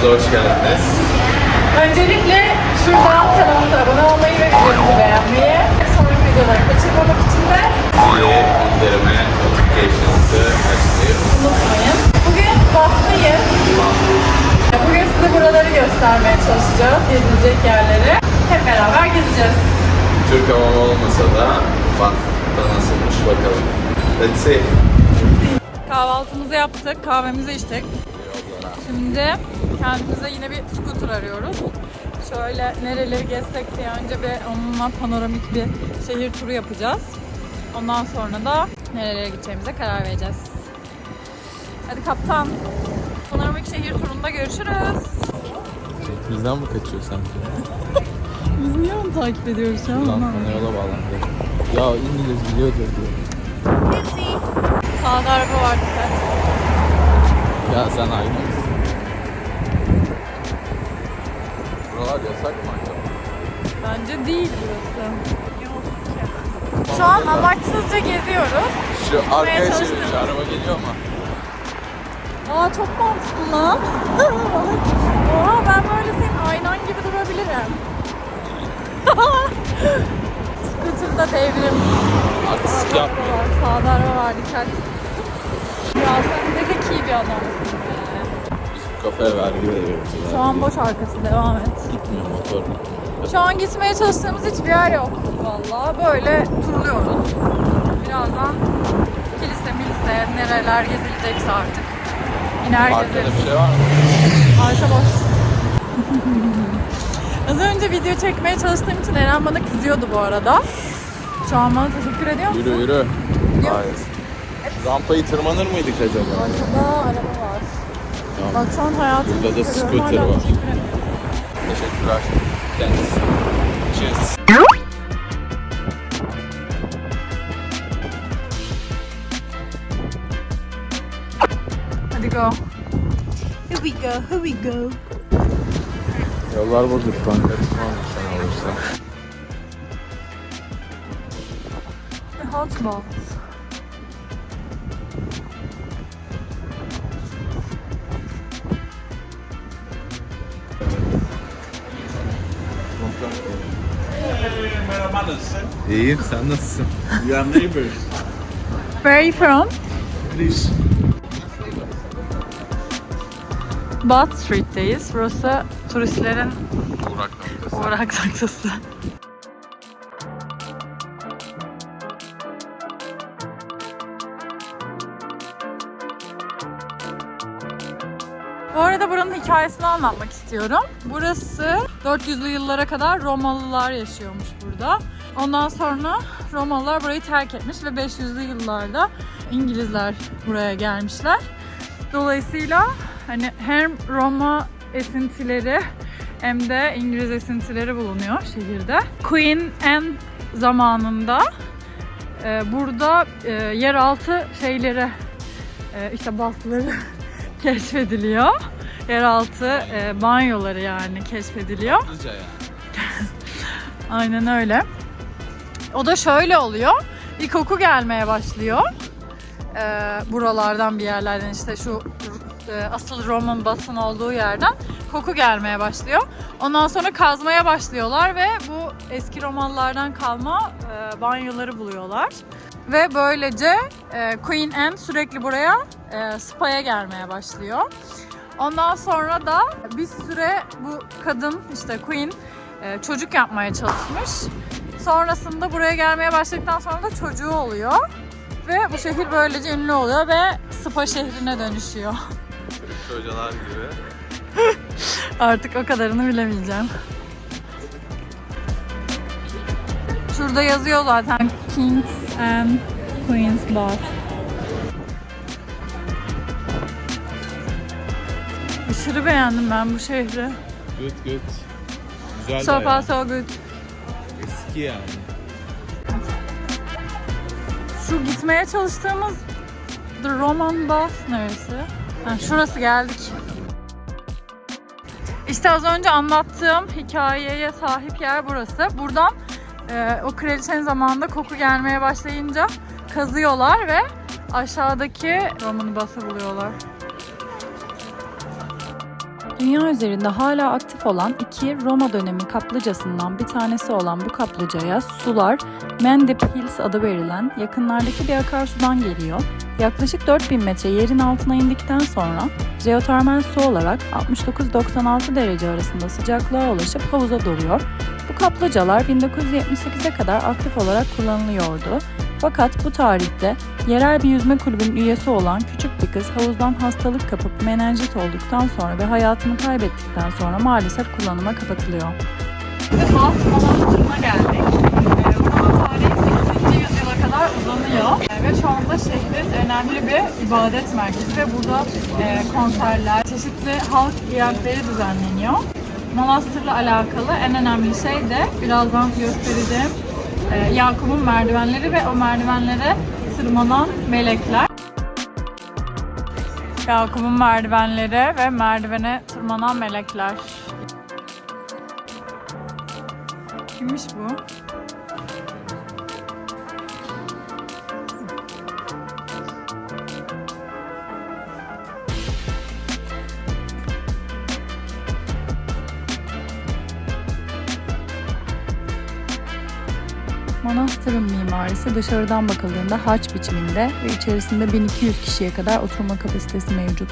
Kanalımıza hoş geldiniz. Öncelikle şuradan kanalımıza abone olmayı ve videomuzu beğenmeyi, sonraki videoları kaçırmamak için de Zili indirme notification'ı açmayı unutmayın. Bugün Batı'dayız. Bugün size buraları göstermeye çalışacağız, gezilecek yerleri. Hep beraber gezeceğiz. Türk hamam olmasa da Batı'da nasılmış bakalım. Let's see. Kahvaltımızı yaptık, kahvemizi içtik. Şimdi kendimize yine bir scooter arıyoruz. Şöyle nereleri gezsek diye önce bir onunla panoramik bir şehir turu yapacağız. Ondan sonra da nerelere gideceğimize karar vereceğiz. Hadi kaptan. Panoramik şehir turunda görüşürüz. Bizden mi kaçıyor sanki? Biz niye onu takip ediyoruz şu an? Buradan bana yola bağlandı. Ya İngiliz biliyordur diyor. Sağda araba var dikkat. Ya sen aynı Buralar yasak mı acaba? Bence değil burası. Şu an amaçsızca geziyoruz. Şu arkaya çalıştım. çevir, şu araba geliyor mu? Aa çok mantıklı lan. Oha ben böyle senin aynan gibi durabilirim. Scooter'da devrim. Artistik var, Sağda araba var dikkat. Ya sen ne zeki bir adamsın. be. Biz bu kafaya vergi veriyoruz. Şu an boş arkası devam et. Gitmiyor motor. Şu an gitmeye çalıştığımız hiçbir yer yok. Vallahi böyle turluyoruz. Birazdan kilise milise nereler gezilecekse artık. İner Arkada gezeriz. bir şey var mı? Arka boş. Az önce video çekmeye çalıştığım için Eren bana kızıyordu bu arada. Şu an bana teşekkür ediyor musun? Yürü yürü. Hayır. Rampayı tırmanır mıydık acaba? Arkada araba var. Tamam. Bak şu an hayatımı Burada da scooter var. teşekkür. Teşekkürler. Kendisi. Cheers. Hadi go. Here we go, here we go. Yollar bozuk. Ben karışmam sen olursa. A hot box. Merhaba nasılsın? İyiyim sen nasılsın? We are neighbors. Where are you from? Please. Bath Street'teyiz. Burası turistlerin Uğrak noktası. uğrak noktası. Bu arada buranın hikayesini anlatmak istiyorum. Burası 400'lü yıllara kadar Romalılar yaşıyormuş burada. Ondan sonra Romalılar burayı terk etmiş ve 500'lü yıllarda İngilizler buraya gelmişler. Dolayısıyla hani hem Roma esintileri hem de İngiliz esintileri bulunuyor şehirde. Queen Anne zamanında e, burada e, yeraltı şeyleri e, işte bathları keşfediliyor. Yeraltı e, banyoları yani keşfediliyor. Hızlıca yani. Aynen öyle. O da şöyle oluyor. Bir koku gelmeye başlıyor. Ee, buralardan bir yerlerden işte şu e, asıl Roman basın olduğu yerden koku gelmeye başlıyor. Ondan sonra kazmaya başlıyorlar ve bu eski Romalılardan kalma e, banyoları buluyorlar. Ve böylece e, Queen Anne sürekli buraya e, spa'ya gelmeye başlıyor. Ondan sonra da bir süre bu kadın işte Queen e, çocuk yapmaya çalışmış. Sonrasında buraya gelmeye başladıktan sonra da çocuğu oluyor. Ve bu şehir böylece ünlü oluyor ve spa şehrine dönüşüyor. Hocalar gibi. Artık o kadarını bilemeyeceğim. Şurada yazıyor zaten Kings and Queens Bar. Aşırı beğendim ben bu şehri. Good good. Güzel So bayağı. far so good. Eski yani. Şu gitmeye çalıştığımız The Roman Bath neresi? Ha, şurası geldik. İşte az önce anlattığım hikayeye sahip yer burası. Buradan e, o kraliçenin zamanında koku gelmeye başlayınca kazıyorlar ve aşağıdaki Roman Bath'ı buluyorlar. Dünya üzerinde hala aktif olan iki Roma dönemi kaplıcasından bir tanesi olan bu kaplıcaya sular Mendip Hills adı verilen yakınlardaki bir akarsudan geliyor. Yaklaşık 4000 metre yerin altına indikten sonra jeotermal su olarak 69-96 derece arasında sıcaklığa ulaşıp havuza doluyor. Bu kaplıcalar 1978'e kadar aktif olarak kullanılıyordu. Fakat bu tarihte yerel bir yüzme kulübünün üyesi olan küçük bir kız havuzdan hastalık kapıp menenjit olduktan sonra ve hayatını kaybettikten sonra maalesef kullanıma kapatılıyor. Manastırı'na geldik. Roma tarihi 8. yüzyıla kadar uzanıyor. Ee, Ve şu anda şehrin önemli bir ibadet merkezi ve burada e, konserler, çeşitli halk eğlenceleri düzenleniyor. Manastırla alakalı en önemli şey de birazdan göstereceğim e, Yakup'un merdivenleri ve o merdivenlere tırmanan melekler. Yakup'un merdivenleri ve merdivene tırmanan melekler. Kimmiş bu? Mimarisi dışarıdan bakıldığında haç biçiminde ve içerisinde 1200 kişiye kadar oturma kapasitesi mevcut.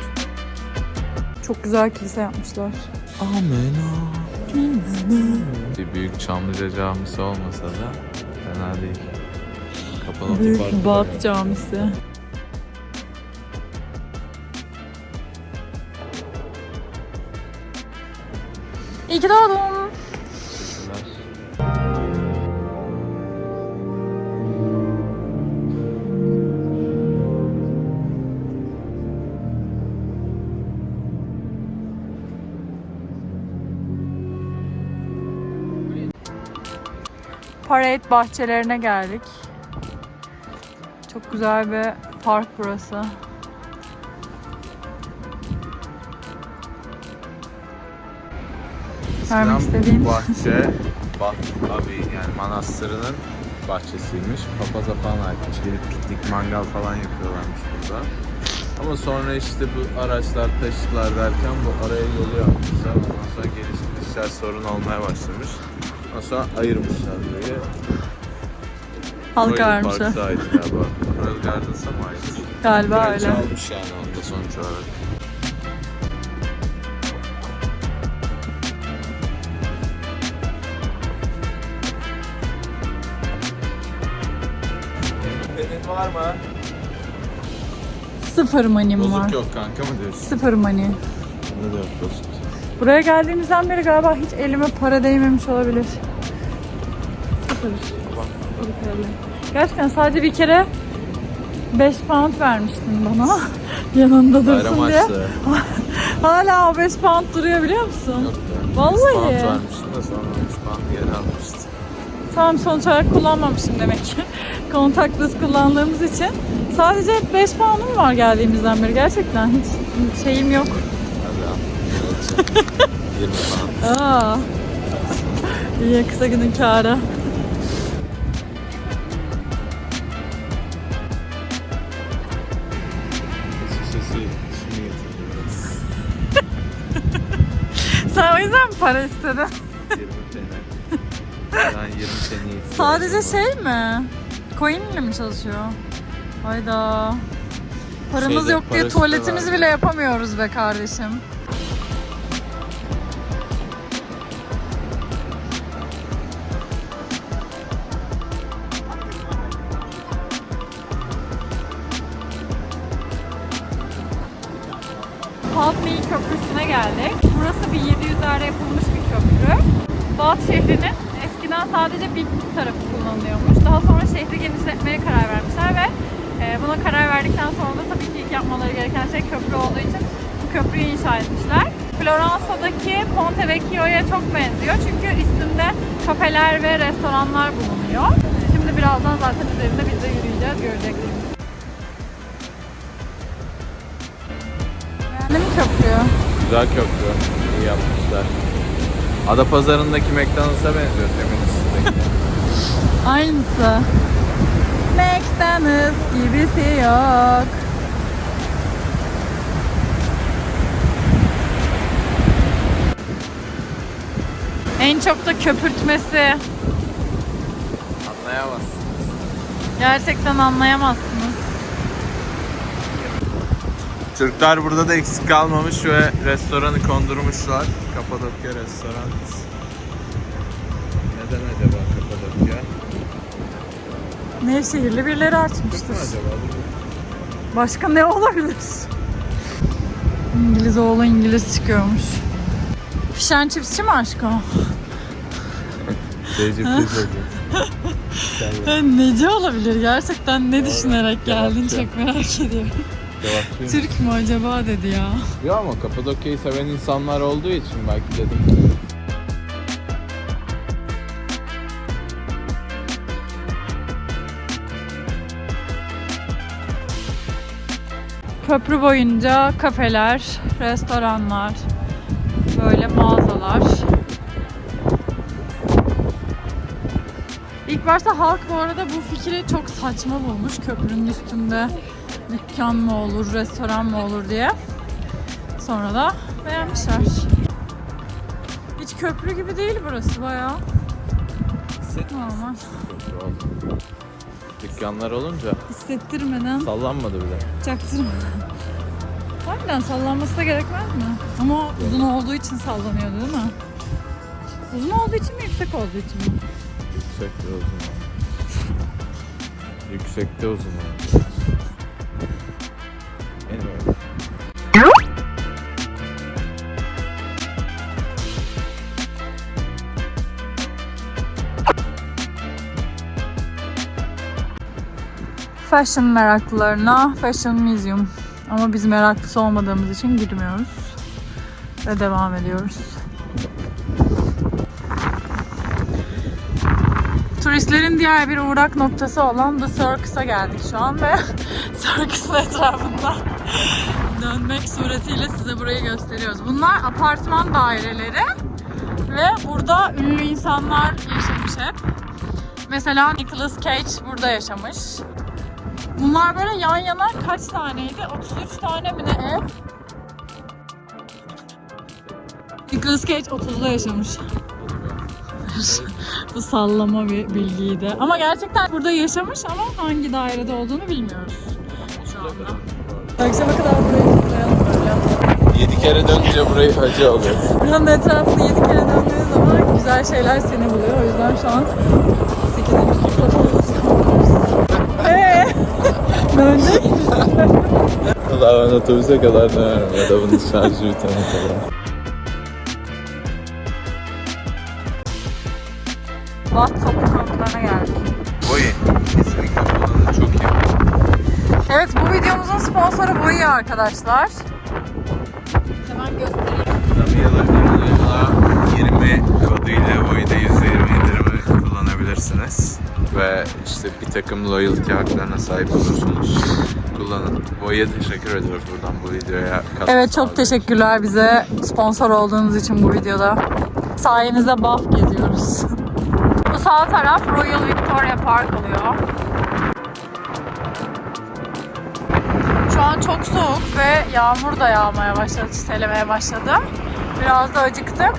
Çok güzel kilise yapmışlar. Bir büyük Çamlıca camisi olmasa da fena değil. Kapalı Büyük Bat Camisi. İyi ki doğdun. Parade bahçelerine geldik. Çok güzel bir park burası. Vermek bu bahçe Bat abi yani manastırının bahçesiymiş. Papaza falan aitmiş. Gelip piknik mangal falan yapıyorlarmış burada. Ama sonra işte bu araçlar taşıtlar derken bu araya yolu yapmışlar. Ondan sonra gelişmişler sorun olmaya başlamış. Sonra ayırmışlar burayı. Halka Royal vermişler. Parks'a ait galiba. Royal Gardens'a mı ait? Galiba Direkt öyle. Çalmış yani onu da sonuç olarak. Senin var mı? Sıfır manim var. Bozuk yok kanka mı diyorsun? Sıfır mani. Ne de yok bozuk. Buraya geldiğimizden beri galiba hiç elime para değmemiş olabilir. Sıfır. Gerçekten sadece bir kere 5 pound vermiştin bana. Yanında Bayram dursun diye. açtı. Hala o 5 pound duruyor biliyor musun? Yok ya. Vallahi. Pound vermiştim de sonra 3 pound geri almıştım. Tamam sonuç olarak kullanmamışım demek ki. Kontakless kullandığımız için. Sadece 5 pound'um var geldiğimizden beri. Gerçekten hiç şeyim yok. Hadi al. 20 pound. Aa. İyi kısa günün kârı. Sen o yüzden mi para istedin? 20 tane. Ben 20 tane Sadece şey mi? Coin ile mi çalışıyor? Hayda. Paramız Şeyde, yok diye tuvaletimizi bile yapamıyoruz be kardeşim. Geldik. Burası bir 700'lerde yapılmış bir köprü. Baat şehrinin eskiden sadece bir tarafı kullanılıyormuş. Daha sonra şehri genişletmeye karar vermişler ve e, buna karar verdikten sonra da tabii ki ilk yapmaları gereken şey köprü olduğu için bu köprüyü inşa etmişler. Floransa'daki Ponte Vecchio'ya çok benziyor çünkü üstünde kafeler ve restoranlar bulunuyor. Şimdi birazdan zaten üzerinde biz de yürüyeceğiz, göreceksiniz. Beğendin mi köprüyü? Güzel köprü. İyi yapmışlar. Adapazarı'ndaki McDonald's'a benziyor feminist'teki. Aynısı. McDonald's gibisi yok. En çok da köpürtmesi. Anlayamazsın. Gerçekten anlayamazsınız. Türkler burada da eksik kalmamış ve restoranı kondurmuşlar. Kapadokya restoran. Neden acaba Kapadokya? Nevşehirli birileri açmıştır. acaba? Başka ne olabilir? İngiliz oğlu İngiliz çıkıyormuş. Fish and chipsçi mi aşkım? Seyirci. Neci olabilir gerçekten ne düşünerek geldin çok merak ediyorum. Türk mü acaba dedi ya. Ya ama Kapadokya'yı seven insanlar olduğu için belki dedim. Köprü boyunca kafeler, restoranlar, böyle mağazalar. İlk başta halk bu arada bu fikri çok saçma bulmuş. Köprünün üstünde dükkan mı olur, restoran mı olur diye. Sonra da beğenmişler. Hiç köprü gibi değil burası bayağı. Normal. Dükkanlar olunca Hissettirmeden sallanmadı bile. Çaktırmadan. Harbiden sallanması da gerekmez mi? Ama uzun olduğu için sallanıyordu değil mi? Uzun olduğu için mi yüksek olduğu için mi? Yüksekte uzun. Yüksekte uzun. Fashion meraklılarına Fashion Museum. Ama biz meraklısı olmadığımız için girmiyoruz. Ve devam ediyoruz. Turistlerin diğer bir uğrak noktası olan The Circus'a geldik şu an ve Circus'un etrafında dönmek suretiyle size burayı gösteriyoruz. Bunlar apartman daireleri ve burada ünlü insanlar yaşamış hep. Mesela Nicolas Cage burada yaşamış. Bunlar böyle yan yana kaç taneydi? 33 tane mi ne ev? Nicolas Cage 30'da yaşamış. Bu sallama bir bilgiydi. Ama gerçekten burada yaşamış ama hangi dairede olduğunu bilmiyoruz şu anda. Akşama kadar burayı tutlayalım böyle. 7 kere dönünce burayı hacı alıyor. Buranın etrafını 7 kere döndüğün zaman güzel şeyler seni buluyor. O yüzden şu an 8. tutlamamız Eee? Dönecek mi? Valla ben otobüse kadar dönerim ya da bunun şarjı bitene kadar. Watt topu kamplarına geldik. Boy kesinlikle kullanın çok iyi. Evet bu videomuzun sponsoru Boyi arkadaşlar. Hemen göstereyim. Tabiyalarla 20 koduyla Boy'da %20 indirimi kullanabilirsiniz. Ve işte bir takım loyalty haklarına sahip olursunuz. Kullanın. Boy'a teşekkür ediyoruz buradan bu videoya. katkı Evet çok sağladığınız teşekkürler bize sponsor olduğunuz için bu videoda. Sayenizde Bath geziyoruz. Sağ taraf Royal Victoria Park oluyor. Şu an çok soğuk ve yağmur da yağmaya başladı, çitelemeye başladı. Biraz da acıktık.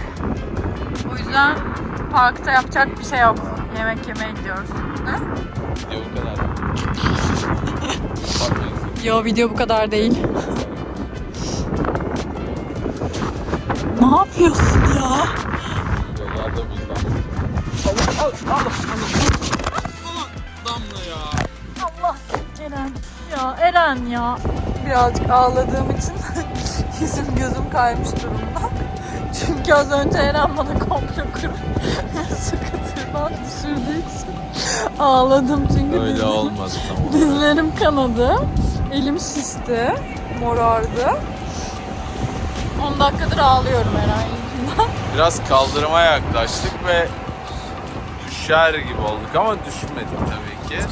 O yüzden parkta yapacak bir şey yok. Yemek yemeye gidiyoruz. Video bu kadar. Yo video bu kadar değil. Ne yapıyorsun ya? Yollarda buzdan. Damla ya. Allah Eren. Ya Eren ya. Birazcık ağladığım için yüzüm gözüm kaymış durumda. Çünkü az önce Eren bana komplo kurup sıkıntıdan düşürdüğü için ağladım çünkü Öyle dizim- olmadı tamam. dizlerim kanadı. Elim şişti. Morardı. 10 dakikadır ağlıyorum Eren yüzünden. Biraz kaldırıma yaklaştık ve düşer gibi olduk ama düşmedik tabii ki.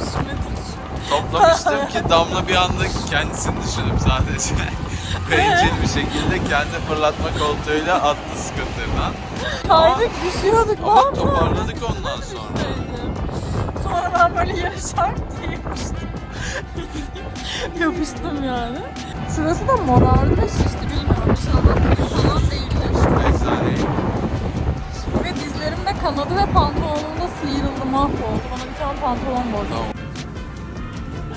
Toplamıştım ki Damla bir anda kendisini düşünüp sadece bencil bir şekilde kendi fırlatma koltuğuyla attı scooter'dan. Kaydık düşüyorduk. Ama yapalım? toparladık ondan sonra. Sonra ben böyle yere şart diye yapıştım. yapıştım yani. Şurası da morardı ve şişti bilmiyorum. İnşallah falan değildir. Eczaneyi. Kanadı ve pantolonunda sıyrıldı mahvoldu. Bana bir tane pantolon borcu.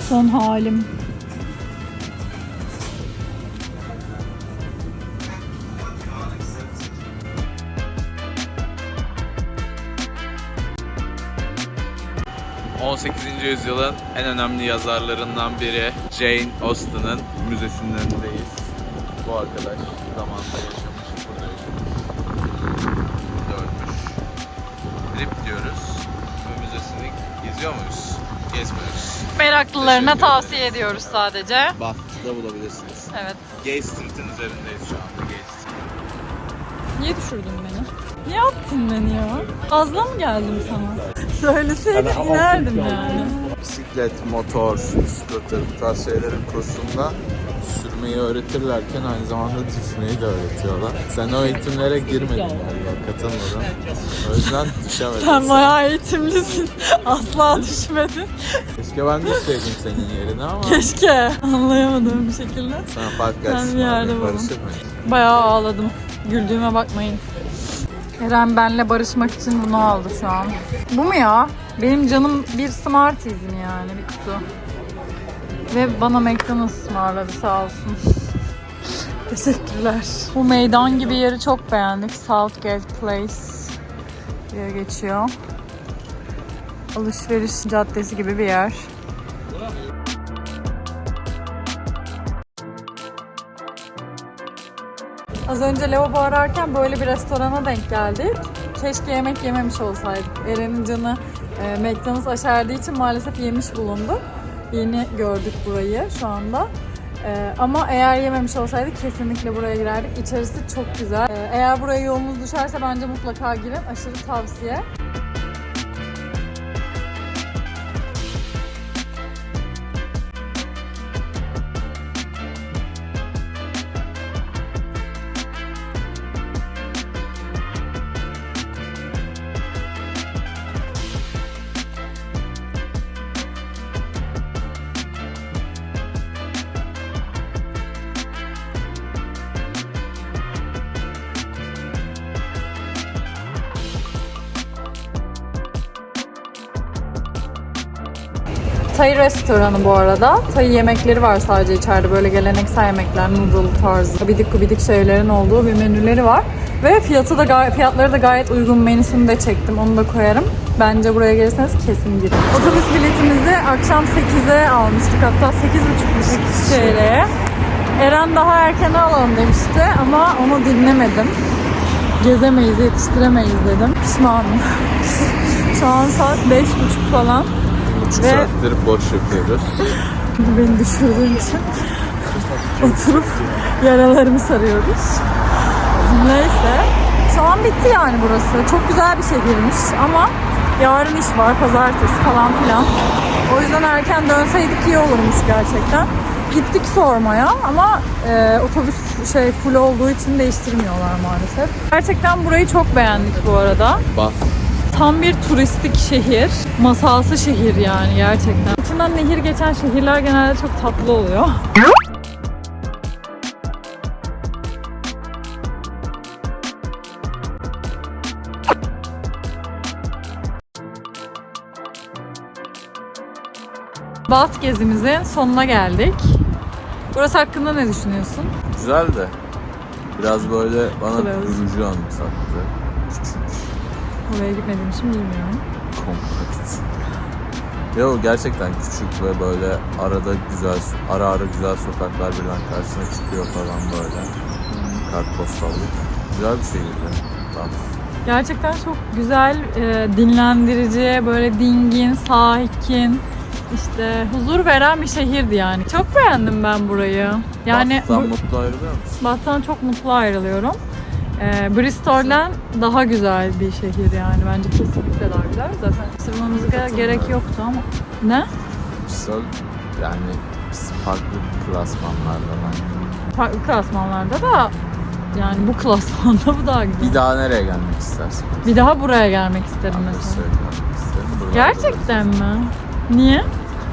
Son halim. Hı. 18. yüzyılın en önemli yazarlarından biri Jane Austen'ın müzesinin önündeyiz. Bu arkadaş zamanında yaşamış, Rip diyoruz. Bu müzesini geziyor muyuz? Gezmiyoruz. Meraklılarına Teşekkür tavsiye ediyoruz sadece. Bath'ta bulabilirsiniz. Evet. Gay Street'in üzerindeyiz şu anda. Gay Street. Niye düşürdün beni? Niye attın beni ya? Fazla mı geldim sana? Söyleseydin inerdim yani. Bisiklet, motor, scooter bu tarz şeylerin kursunda sürmeyi öğretirlerken aynı zamanda düşmeyi de öğretiyorlar. Sen o eğitimlere girmedin galiba, katılmadın. O yüzden düşemedin. Sen bayağı eğitimlisin. Asla düşmedin. Keşke ben düşseydim senin yerine ama Keşke. Anlayamadığım bir şekilde. sana fark Ben gelsin. bir yerde barışır? Bayağı ağladım. Güldüğüme bakmayın. Eren benle barışmak için bunu aldı şu an. Bu mu ya? Benim canım bir Smarties'im yani bir kutu. Ve bana McDonald's ısmarladı sağ olsun. Teşekkürler. Bu meydan gibi yeri çok beğendik. Southgate Place diye geçiyor. Alışveriş caddesi gibi bir yer. Az önce lavabo ararken böyle bir restorana denk geldik. Keşke yemek yememiş olsaydık. Eren'in canı e, McDonald's aşerdiği için maalesef yemiş bulundu. Yeni gördük burayı şu anda. E, ama eğer yememiş olsaydık kesinlikle buraya girerdik. İçerisi çok güzel. E, eğer buraya yolunuz düşerse bence mutlaka girin. Aşırı tavsiye. Tay restoranı bu arada. Tay yemekleri var sadece içeride. Böyle geleneksel yemekler, noodle tarzı, bidik gubidik şeylerin olduğu bir menüleri var. Ve fiyatı da fiyatları da gayet uygun. Menüsünü de çektim. Onu da koyarım. Bence buraya gelirseniz kesin girin. Otobüs biletimizi akşam 8'e almıştık. Hatta 8.30'muş TL'ye. Eren daha erken alalım demişti ama onu dinlemedim. Gezemeyiz, yetiştiremeyiz dedim. Pişmanım. Şu an saat 5.30 falan. Buçuk Ve- saattir boş yapıyoruz. Beni düşürdüğün için oturup yaralarımı sarıyoruz. Neyse. Şu an bitti yani burası. Çok güzel bir şehirmiş ama yarın iş var, pazartesi falan filan. O yüzden erken dönseydik iyi olurmuş gerçekten. Gittik sormaya ama e, otobüs şey full olduğu için değiştirmiyorlar maalesef. Gerçekten burayı çok beğendik bu arada. Bath. Tam bir turistik şehir. Masalsı şehir yani gerçekten. İçinden nehir geçen şehirler genelde çok tatlı oluyor. Bath gezimizin sonuna geldik. Burası hakkında ne düşünüyorsun? Güzel de biraz böyle bana. Bruges'u anımsattı. Küçük, Oraya gitmediğim için bilmiyorum. kompakt. Yo gerçekten küçük ve böyle arada güzel, ara ara güzel sokaklar birden karşısına çıkıyor falan böyle. Kartpostallık. Güzel bir şehirdi. Bath. Gerçekten çok güzel, e, dinlendirici, böyle dingin, sakin, işte huzur veren bir şehirdi yani. Çok beğendim ben burayı. Yani Bath'tan bu- mutlu ayrılıyor musun? Bath'tan çok mutlu ayrılıyorum. E, Bristol'den daha güzel bir şehir yani. Bence kesinlikle daha güzel. Zaten sırmamıza gerek yoktu ama. Ne? Bristol yani farklı klasmanlarda ben. Farklı klasmanlarda da yani bu klasmanda bu daha güzel. Bir daha nereye gelmek istersin? Bir daha buraya gelmek isterim Ben mesela. söylemek isterim. Buralarda Gerçekten mi? Niye?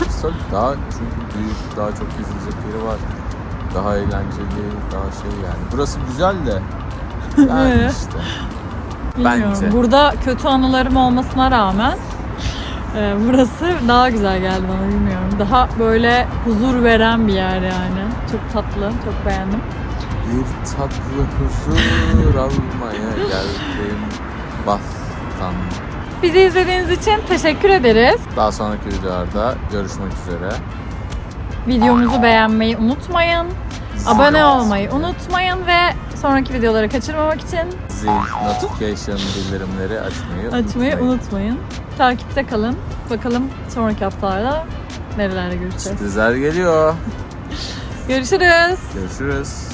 Bristol daha çünkü büyük, daha çok gezilecek yeri var. Daha eğlenceli, daha şey yani. Burası güzel de yani işte. Bilmiyorum. Bence. Burada kötü anılarım olmasına rağmen e, burası daha güzel geldi bana bilmiyorum. Daha böyle huzur veren bir yer yani. Çok tatlı, çok beğendim. Bir tatlı huzur almaya geldim Baf'tan. Bizi izlediğiniz için teşekkür ederiz. Daha sonraki videolarda görüşmek üzere. Videomuzu beğenmeyi unutmayın. Abone olmayı unutmayın ve sonraki videoları kaçırmamak için Zil, notification bildirimleri açmayı açmayı unutmayın. unutmayın. Takipte kalın. Bakalım sonraki haftalarda nerelerde görüşeceğiz. Sürprizler geliyor. Görüşürüz. Görüşürüz.